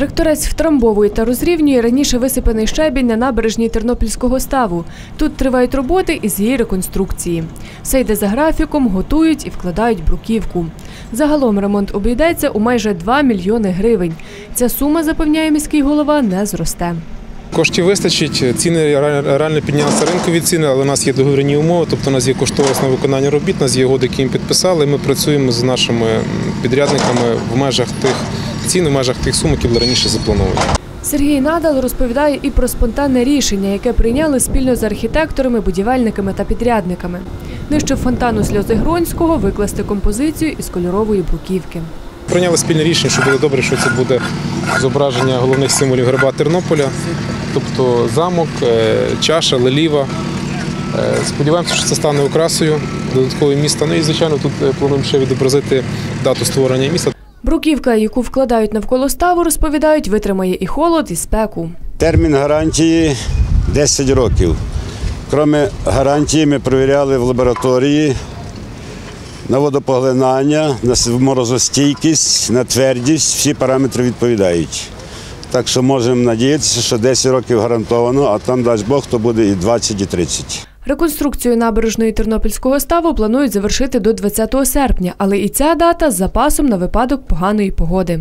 Тракторець втрамбовує та розрівнює раніше висипаний щебінь на набережній Тернопільського ставу. Тут тривають роботи із її реконструкції. Все йде за графіком, готують і вкладають бруківку. Загалом ремонт обійдеться у майже 2 мільйони гривень. Ця сума, запевняє міський голова, не зросте. Коштів вистачить, ціни реально піднялися ринкові ціни, але у нас є договірні умови, тобто у нас є кошторис на виконання робіт, у нас є угоди, які їм підписали. Ми працюємо з нашими підрядниками в межах тих цін, в межах тих сум, які були раніше заплановані. Сергій Надал розповідає і про спонтанне рішення, яке прийняли спільно з архітекторами, будівельниками та підрядниками. Нижче фонтану сльози Гронського викласти композицію із кольорової бруківки. Прийняли спільне рішення, що буде добре, що це буде зображення головних символів герба Тернополя, тобто замок, е, чаша, леліва. Е, Сподіваємося, що це стане окрасою додаткового міста. Ну і звичайно, тут е, плануємо ще відобразити дату створення міста. Бруківка, яку вкладають навколо ставу, розповідають, витримає і холод, і спеку. Термін гарантії 10 років. Крім гарантії, ми перевіряли в лабораторії на водопоглинання, на морозостійкість, на твердість, всі параметри відповідають. Так що можемо надіятися, що 10 років гарантовано, а там дасть Бог, то буде і 20, і 30. Реконструкцію набережної Тернопільського ставу планують завершити до 20 серпня, але і ця дата з запасом на випадок поганої погоди.